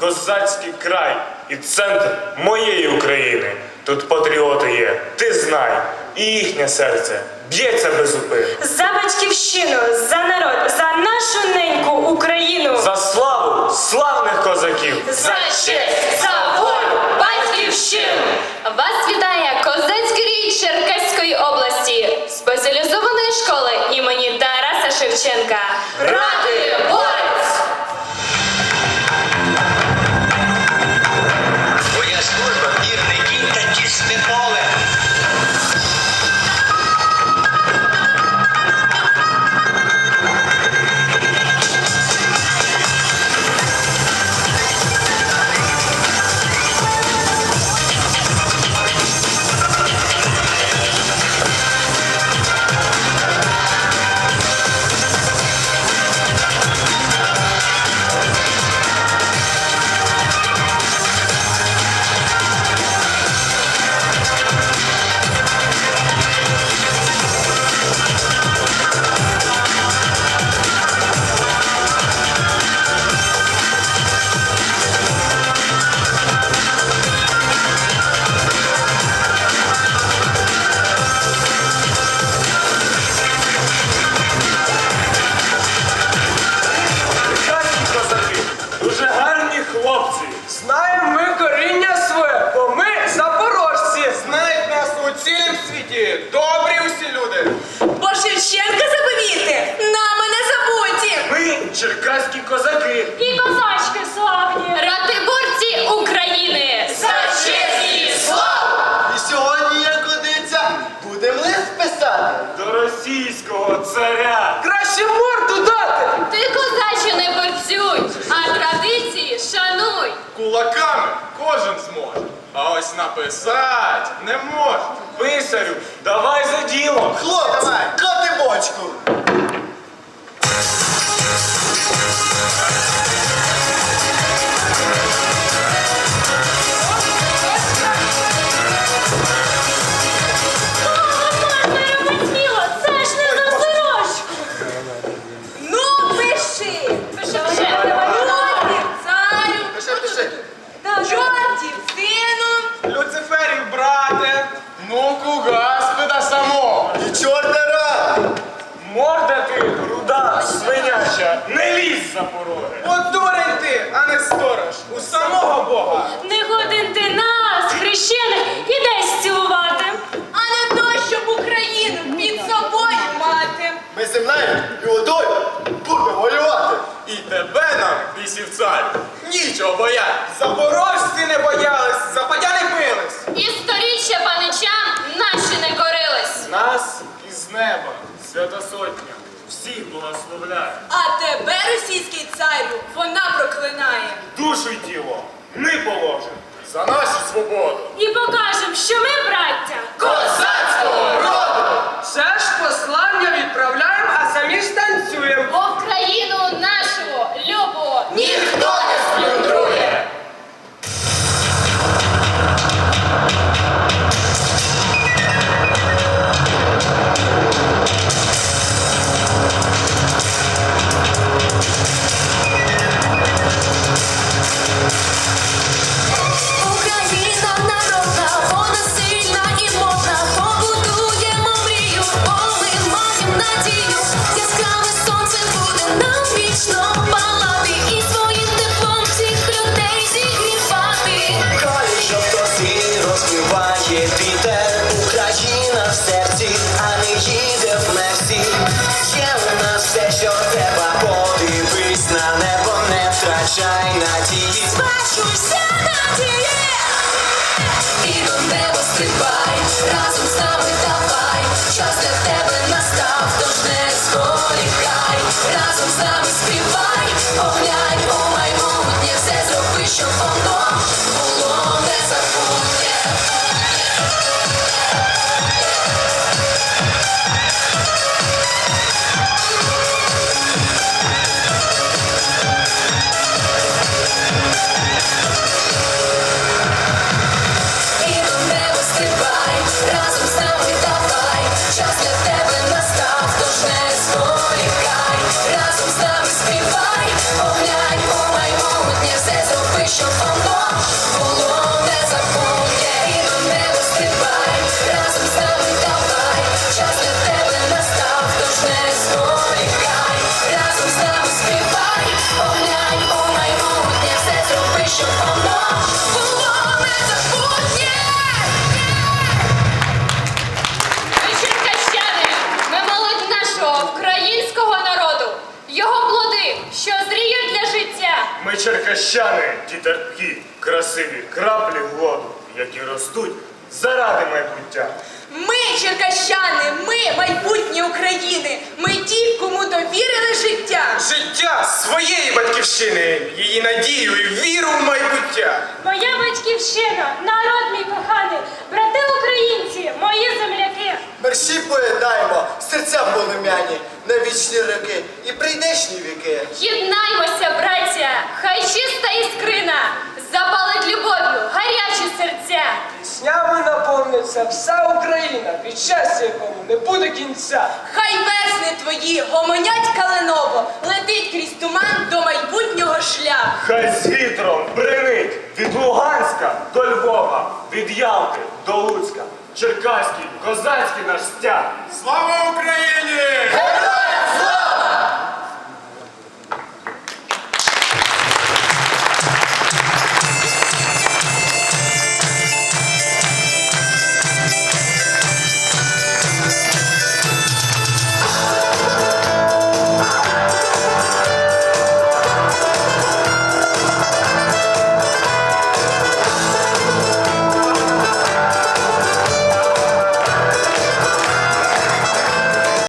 Козацький край і центр моєї України. Тут патріоти є, ти знай, і їхнє серце б'ється без зупину. За батьківщину, за народ, за нашу неньку Україну. За славу славних козаків! За честь, за волю, батьківщину. Вас вітає Кулаками кожен зможе. А ось написати не може. Писарю, давай за діло. Хлопці, коти бочку. От дурень ти, а не сторож. У самого Бога. Не годин ти нас, хрещених, і десь цілувати. А не то, щоб Україну під собою мати. Ми землею і водою будемо воювати. І тебе нам, бісів цар, нічого боять. Запорожці не боялись, западяни бились. І сторіччя паничам наші не корились! Нас із неба, свята сотня, всіх благословляє. А тебе, російський свободу. І покажем, що ми браття. Разом з нами терпкі, красиві краплі воду, які ростуть заради майбуття. Ми, черкащани, ми майбутнє України. Ми ті, кому довірили життя. Життя своєї батьківщини, її надію і віру в майбуття. Моя батьківщина, народ мій коханий, брати українці, мої земляки. Мерші поєдаємо, серця полум'яні, на вічні роки і прийдешні віки. Єднаймося, браття, хай чиста іскрина запалить любов'ю гарячі серця. Піснями наповниться вся Україна, від щастя якому не буде кінця. Хай весни твої гомонять калиново, летить крізь туман до майбутнього шляху. Хай з вітром бринить від Луганська до Львова, від Ялти до Луцька, Черкаський, козацький наш стяг. Слава Україні!